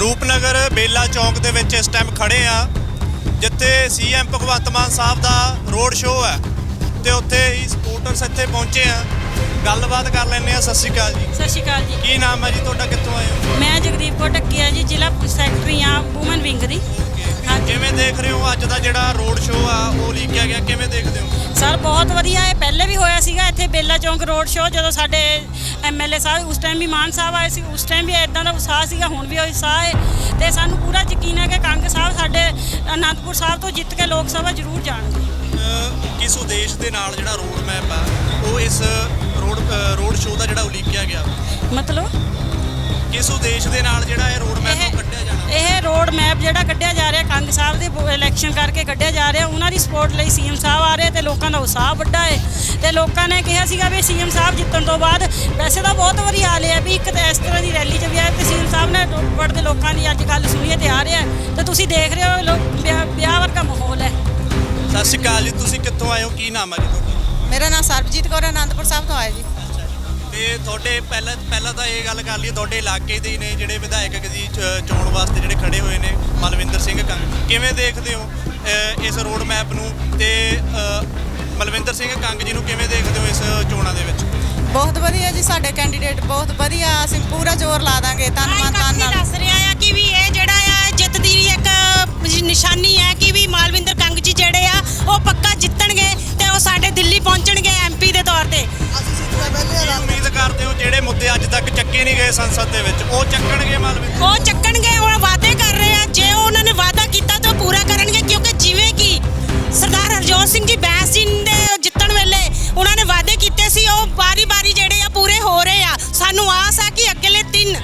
ਰੂਪਨਗਰ ਬੇਲਾ ਚੌਂਕ ਦੇ ਵਿੱਚ ਇਸ ਟਾਈਮ ਖੜੇ ਆ ਜਿੱਥੇ ਸੀਐਮ ਭਗਵੰਤ ਮਾਨ ਸਾਹਿਬ ਦਾ ਰੋਡ ਸ਼ੋਅ ਹੈ ਤੇ ਉੱਥੇ ਹੀ ਸਪੋਰਟਰਸ ਇੱਥੇ ਪਹੁੰਚੇ ਆ। ਗੱਲਬਾਤ ਕਰ ਲੈਂਦੇ ਆ ਸਤਿ ਸ਼੍ਰੀ ਅਕਾਲ ਜੀ। ਸਤਿ ਸ਼੍ਰੀ ਅਕਾਲ ਜੀ। ਕੀ ਨਾਮ ਹੈ ਜੀ ਤੁਹਾਡਾ ਕਿੱਥੋਂ ਆਏ ਹੋ? ਮੈਂ ਜਗਦੀਪ ਕੌਰ ਟੱਕੀਆ ਜੀ ਜ਼ਿਲ੍ਹਾ ਸੈਕਟਰੀ ਆ ਵੂਮਨ ਵਿੰਗ ਦੀ। ਕਿਵੇਂ ਦੇਖ ਰਹੇ ਹੋ ਅੱਜ ਦਾ ਜਿਹੜਾ ਰੋਡ ਸ਼ੋਅ ਆ ਉਹ ਲੀਕਿਆ ਗਿਆ? ਕਿਵੇਂ ਦੇਖਦੇ ਹੋ? ਸਰ ਬਹੁਤ ਵਧੀਆ ਹੈ। ਪਹਿਲੇ ਵੀ ਹੋਇਆ ਸੀਗਾ ਇੱਥੇ ਬੇਲਾ ਚੌਂਕ ਰੋਡ ਸ਼ੋਅ ਜਦੋਂ ਸਾਡੇ ਐਮਐਲਏ ਸਾਹਿਬ ਉਸ ਟਾਈਮ ਵੀ ਮਾਨ ਸਾਹਿਬ ਆਏ ਸੀ ਉਸ ਟਾਈਮ ਵੀ ਇਦਾਂ ਦਾ ਉਤਸ਼ਾਹ ਸੀਗਾ ਹੁਣ ਵੀ ਉਹ ਉਤਸ਼ਾਹ ਹੈ। ਤੇ ਸਾਨੂੰ ਪੂਰਾ ਯਕੀਨ ਹੈ ਕਿ ਕੰਗ ਸਾਹਿਬ ਸਾਡੇ ਅਨੰਦਪੁਰ ਸਾਹਿਬ ਤੋਂ ਜਿੱਤ ਕੇ ਲੋਕ ਸਭਾ ਜ਼ਰੂਰ ਜਾਣਗੇ। ਅਹ ਕਿਸ ਉਦੇਸ਼ ਦੇ ਨਾਲ ਜਿਹੜਾ ਰੋਡ ਮੈਪ ਆ ਉਹ ਇਸ ਰੋਡ ਰੋਡ ਸ਼ੋਅ ਦਾ ਜਿਹੜਾ ਉਲੀਕਿਆ ਗਿਆ? ਮਤਲਬ? ਕਿਸ ਉਦੇਸ਼ ਦੇ ਨਾਲ ਜਿਹੜਾ ਇਹ ਰੋਡ ਮੈਪ ਕੱਢਿਆ ਜਾਣਾ? ਇਹ ਰੋਡ ਮੈਪ ਜਿਹੜਾ ਕੱਢਿਆ ਜਾ ਰਿਹਾ ਕੰਗ ਸਾਹਿਬ ਦੇ ਇਲੈਕਸ਼ਨ ਕਰਕੇ ਕੱਢਿਆ ਜਾ ਰਿਹਾ ਉਹਨਾਂ ਦੀ ਸਪੋਰਟ ਲਈ ਸੀਐਮ ਸਾਹਿਬ ਆ ਰਹੇ ਤੇ ਲੋਕਾਂ ਦਾ ਉਤਸ਼ਾਹ ਵੱਡਾ ਹੈ ਤੇ ਲੋਕਾਂ ਨੇ ਕਿਹਾ ਸੀਗਾ ਵੀ ਸੀਐਮ ਸਾਹਿਬ ਜਿੱਤਣ ਤੋਂ ਬਾਅਦ ਵੈਸੇ ਤਾਂ ਬਹੁਤ ਵਾਰੀ ਆ ਲਿਆ ਵੀ ਇੱਕ ਤਾਂ ਇਸ ਤਰ੍ਹਾਂ ਦੀ ਰੈਲੀ 'ਚ ਵੀ ਆਏ ਤੇ ਸੀਐਮ ਸਾਹਿਬ ਨੇ ਰੋਪੜ ਦੇ ਲੋਕਾਂ ਦੀ ਅੱਜ ਗੱਲ ਸੁਣੀ ਹੈ ਤੇ ਆ ਰਿਹਾ। ਹੈ। ਤੇ ਤੁਸੀਂ ਦੇਖ ਰਹੇ ਹੋ ਲੋਕ ਵਿਆਹ ਵਰਗਾ ਮਾਹੌਲ ਹੈ। ਸਤਿ ਸ਼੍ਰੀ ਅਕਾਲ ਜੀ ਤੁਸੀਂ ਕਿੱਥੋਂ ਆਏ ਹੋ? ਕੀ ਨਾਮ ਹੈ ਜੀ ਤੁਹਾਡਾ? ਮੇਰਾ ਨਾਮ ਸਰਬਜੀਤ ਕੌਰ ਹੈ, ਆਨੰਦਪੁਰ ਸਾਹਿਬ ਤੋਂ ਆਇਆ ਜੀ। ਤੇ ਤੁਹਾਡੇ ਪਹਿਲਾਂ ਪਹਿਲਾਂ ਤਾਂ ਇਹ ਗੱਲ ਕਰ ਲਈਏ ਤੁਹਾਡੇ ਇਲਾਕੇ ਦੇ ਹੀ ਨੇ ਜਿਹੜੇ ਵਿਧਾਇਕ ਜੀ ਚ- ਚੋਣ ਵਾਸਤੇ ਜਿਹੜੇ ਖੜੇ ਹੋਏ ਨੇ ਮਲਵਿੰਦਰ ਸਿੰਘ ਕੰਗ। ਕਿਵੇਂ ਦੇਖਦੇ ਹੋ ਇਸ ਰੋਡ ਮੈਪ ਨੂੰ ਤੇ ਮਲਵਿੰਦਰ ਸਿੰਘ ਕੰਗ ਜੀ ਨੂੰ ਕਿਵੇਂ ਦੇਖਦੇ ਹੋ ਇਸ ਚੋਣਾਂ ਦੇ ਵਿੱਚ? ਬਹੁਤ ਵਧੀਆ ਜੀ ਸਾਡੇ ਕੈਂਡੀਡੇਟ ਬਹੁਤ ਵਧੀਆ। ਅਸੀਂ ਪੂਰਾ ਜ਼ੋਰ ਲਾ ਦਾਂਗੇ। ਧੰਨਵਾਦ ਧੰਨਵਾਦ। ਦੱਸ ਰਿਹਾ ਆ ਕਿ ਵੀ ਇਹ ਜਿਹੜਾ ਆ ਜਿੱਤ ਦੀ ਇੱਕ ਨਿਸ਼ਾਨੀ ਹੈ ਕਿ ਵੀ ਮਾਲਵਿੰਦਰ ਕੰਗ ਜੀ ਜਿਹੜੇ ਆ ਮੁੱਦੇ ਅੱਜ ਤੱਕ ਚੱਕੇ ਨਹੀਂ ਗਏ ਸੰਸਦ ਦੇ ਵਿੱਚ ਉਹ ਚੱਕਣਗੇ ਮਲਵਿੰਦਰ? ਉਹ ਚੱਕਣਗੇ ਉਹ ਵਾਅਦੇ ਕਰ ਰਹੇ ਆ। ਜੇ ਉਹਨਾਂ ਨੇ ਵਾਅਦਾ ਕੀਤਾ ਤਾਂ ਪੂਰਾ ਕਰਨਗੇ ਕਿਉਂਕਿ ਜਿਵੇਂ ਕਿ ਸਰਦਾਰ ਹਰਜੋਤ ਸਿੰਘ ਜੀ ਬੈਂਸ ਜੀ ਦੇ ਜਿੱਤਣ ਵੇਲੇ ਉਹਨਾਂ ਨੇ ਵਾਅਦੇ ਕੀਤੇ ਸੀ ਉਹ ਬਾਰੀ-ਬਾਰੀ ਜਿਹੜੇ ਆ ਪੂਰੇ ਹੋ ਰਹੇ ਆ। ਸਾਨੂੰ ਆਸ ਆ ਕਿ ਅਗਲੇ 3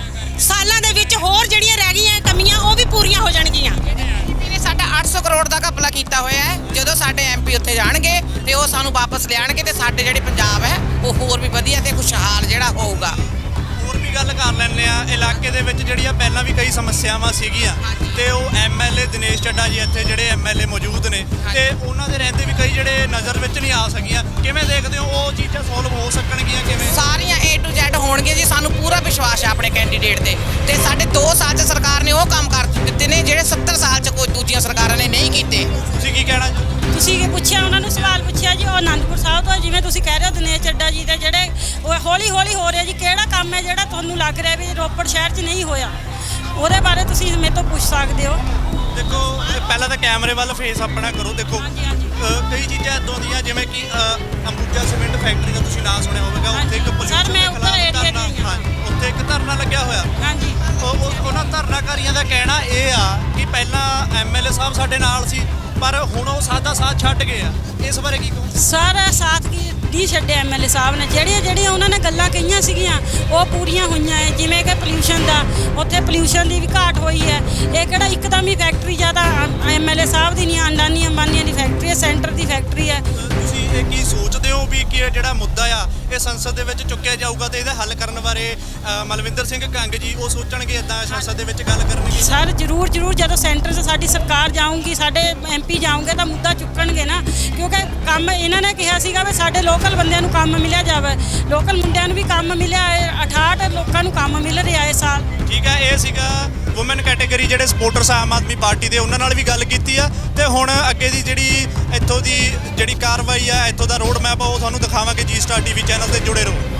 ਸਾਲਾਂ ਦੇ ਵਿੱਚ ਹੋਰ ਜਿਹੜੀਆਂ ਰਹਿ ਗਈਆਂ ਕਮੀਆਂ ਉਹ ਵੀ ਪੂਰੀਆਂ ਹੋ ਜਾਣਗੀਆਂ। ਨੇ ਸਾਡਾ 800 ਕਰੋੜ ਦਾ ਘਪਲਾ ਕੀਤਾ ਹੋਇਆ ਹੈ। ਜਦੋਂ ਸਾਡੇ ਐਮਪੀ ਉੱਥੇ ਜਾਣਗੇ ਤੇ ਉਹ ਸਾਨੂੰ ਵਾਪਸ ਲਿਆਣਗੇ ਤੇ ਸਾਡੇ ਜਿਹੜੇ ਪੰਜਾਬ ਹੈ ਉਹ ਹੋਰ ਵੀ ਵਧੀਆ ਤੇ ਖੁਸ਼ਹਾਲ ਜਿਹੜਾ ਹੋਊਗਾ। ਲੈਂਦੇ ਆ ਇਲਾਕੇ ਦੇ ਵਿੱਚ ਜਿਹੜੀਆਂ ਪਹਿਲਾਂ ਵੀ ਕਈ ਸਮੱਸਿਆਵਾਂ ਸੀਗੀਆਂ ਤੇ ਉਹ ਐਮਐਲਏ ਦਿਨੇਸ਼ ਚੱਡਾ ਜੀ ਇੱਥੇ ਜਿਹੜੇ ਐਮਐਲਏ ਮੌਜੂਦ ਨੇ ਤੇ ਉਹਨਾਂ ਦੇ ਰਹਿੰਦੇ ਵੀ ਕਈ ਜਿਹੜੇ ਨਜ਼ਰ ਵਿੱਚ ਨਹੀਂ ਆ ਸਕੀਆਂ। ਕਿਵੇਂ ਦੇਖਦੇ ਹੋ ਉਹ ਚੀਜ਼ਾਂ ਸੋਲਵ ਹੋ ਸਕਣਗੀਆਂ ਕਿਵੇਂ? ਸਾਰੀਆਂ A to Z ਹੋਣਗੇ ਜੀ। ਸਾਨੂੰ ਪੂਰਾ ਵਿਸ਼ਵਾਸ ਹੈ ਆਪਣੇ ਕੈਂਡੀਡੇਟ ਤੇ। ਤੇ ਸਾਡੇ 2 ਸਾਲ ਚ ਸਰਕਾਰ ਨੇ ਉਹ ਕੰਮ ਕਰ ਦਿੱਤੇ ਨੇ ਜਿਹੜੇ 70 ਸਾਲ ਚ ਕੋਈ ਦੂਜੀਆਂ ਸਰਕਾਰਾਂ ਨੇ ਨਹੀਂ ਕੀਤੇ। ਤੁਸੀਂ ਕੀ ਕਹਿਣਾ ਤੁਸੀਂ ਕੀ ਪੁੱਛਿਆ ਉਹਨਾਂ ਨੂੰ ਸਵਾਲ ਪੁੱਛਿਆ ਜੀ ਉਹ ਆਨੰਦਪੁਰ ਸਾਹਿਬ ਤੋਂ ਜਿਵੇਂ ਤੁਸੀਂ ਕਹਿ ਰਹੇ ਹੋ ਦਿਨੇਸ਼ ਚੱਡਾ ਜੀ ਦੇ ਜਿਹੜੇ ਹੌਲੀ ਹੌਲੀ ਹੋ ਰਿਹਾ ਜੀ। ਕਿਹੜਾ ਕੰਮ ਹੈ ਜਿਹੜਾ ਤੁਹਾਨੂੰ ਲੱਗ ਰਿਹਾ ਵੀ ਰੋਪੜ ਸ਼ਹਿਰ 'ਚ ਨਹੀਂ ਹੋਇਆ? ਉਹਦੇ ਬਾਰੇ ਤੁਸੀਂ ਮੇਰੇ ਤੋਂ ਪੁੱਛ ਸਕਦੇ ਹੋ। ਦੇਖੋ ਇਹ ਪਹਿਲਾਂ ਤਾਂ ਕੈਮਰੇ ਵੱਲ ਫੇਸ ਆਪਣਾ ਕਰੋ ਦੇਖੋ। ਹਾਂਜੀ, ਹਾਂਜੀ। ਅ, ਕਈ ਚੀਜ਼ਾਂ ਇਦਾਂ ਦੀਆਂ ਜਿਵੇਂ ਕਿ ਅ, ਅੰਬੂਜਾ ਸੀਮੈਂਟ ਫੈਕਟਰੀ ਦਾ ਤੁਸੀਂ ਨਾਮ ਸੁਣਿਆ ਹੋਵੇਗਾ ਉੱਥੇ ਇੱਕ pollution ਸਰ, ਮੈਂ ਦੇ ਉੱਧਰ ਖਿਲਾਫ਼ ਦਾ ਕਹਿਣਾ ਇਹ ਆ ਕਿ ਪਹਿਲਾਂ ਐਮਐਲਏ ਸਾਹਿਬ ਸਾਡੇ ਨਾਲ ਸੀ ਪਰ ਹੁਣ ਉਹ ਸਾਦਾ ਸਾਥ ਛੱਡ ਗਏ ਆ। ਇਸ ਬਾਰੇ ਕੀ ਕਹੋ ਸਾਰਾ ਸਾਥ ਕੀ ਦੀ ਛੱਡੇ ਐਮਐਲਏ ਸਾਹਿਬ ਨੇ? ਜਿਹੜੀਆਂ ਜਿਹੜੀਆਂ ਉਹਨਾਂ ਨੇ ਗੱਲਾਂ ਕਹੀਆਂ ਸੀਗੀਆਂ ਉਹ ਪੂਰੀਆਂ ਹੋਈਆਂ ਹੈ ਜਿਵੇਂ ਕਿ ਪੋਲਿਊਸ਼ਨ ਦਾ ਉੱਥੇ ਪੋਲਿਊਸ਼ਨ ਦੀ ਵੀ ਘਾਟ ਹੋਈ ਹੈ ਇਹ ਕਿਹੜਾ ਇੱਕਦਮ ਹੀ ਫੈਕਟਰੀ ਜ਼ਿਆਦਾ ਐਮਐਲਏ ਸਾਹਿਬ ਦੀ ਨਹੀਂ ਅੰਡਾਨੀ ਅੰਬਾਨੀਆਂ ਦੀ ਫੈਕਟਰੀ ਹੈ ਸੈਂਟਰ ਦੀ ਫੈਕਟਰੀ ਹੈ ਤੁਸੀਂ ਇਹ ਕੀ ਸੋਚਦੇ ਹੋ ਵੀ ਕਿ ਜਿਹੜਾ ਮੁੱਦਾ ਆ ਇਹ ਸੰਸਦ ਦੇ ਵਿੱਚ ਚੁੱਕਿਆ ਜਾਊਗਾ ਤੇ ਇਹਦਾ ਹੱਲ ਕਰਨ ਬਾਰੇ ਮਲਵਿੰਦਰ ਸਿੰਘ ਕੰਗ ਜੀ ਉਹ ਸੋਚਣਗੇ ਇਦਾਂ ਸੰਸਦ ਦੇ ਵਿੱਚ ਗੱਲ ਕਰਨਗੇ। ਸਰ ਜਰੂਰ ਜਰੂਰ ਜਦੋਂ ਸੈਂਟਰ 'ਚ ਸਾਡੀ ਸਰਕਾਰ ਜਾਊਗੀ ਸਾਡੇ ਐਮਪੀ ਜਾਊਂਗੇ ਤਾਂ ਮੁੱਦਾ ਚੁੱਕਣਗੇ ਨਾ। ਕਿਉਂਕਿ ਕੰਮ ਇਹਨਾਂ ਨੇ ਕਿਹਾ ਸੀਗਾ ਵੀ ਸਾਡੇ ਲੋਕਲ ਬੰਦਿਆਂ ਨੂੰ ਕੰਮ ਮਿਲਿਆ ਜਾਵੇ। ਲੋਕਲ ਮੁੰਡਿਆਂ ਨੂੰ ਵੀ ਕੰਮ ਮਿਲਿਆ ਹੈ 68 ਲੋਕਾਂ ਨੂੰ ਕੰਮ ਮਿਲ ਰਿਹਾ ਹੈ ਸਾਲ। ਠੀਕ ਹੈ ਇਹ ਸੀਗਾ ਔਮਨ ਕੈਟਾਗਰੀ ਜਿਹੜੇ ਸਪੋਰਟਰਸ ਆ ਆਮ ਆਦਮੀ ਪਾਰਟੀ ਦੇ, ਉਹਨਾਂ ਨਾਲ ਵੀ ਗੱਲ ਕੀਤੀ ਆ। ਤੇ ਹੁਣ ਅੱਗੇ ਦੀ ਜਿਹੜੀ ਇੱਥੋਂ ਦੀ ਜਿਹੜੀ ਕਾਰਵਾਈ ਆ, ਇੱਥੋਂ ਦਾ ਰੋਡ ਮੈਪ ਆ, ਉਹ ਤੁਹਾਨੂੰ ਦਿਖਾਵਾਂਗੇ ਜੀ ਸਟਾਰ ਟੀਵੀ ਚੈਨਲ ਤੇ ਜੁੜੇ ਰਹੋ।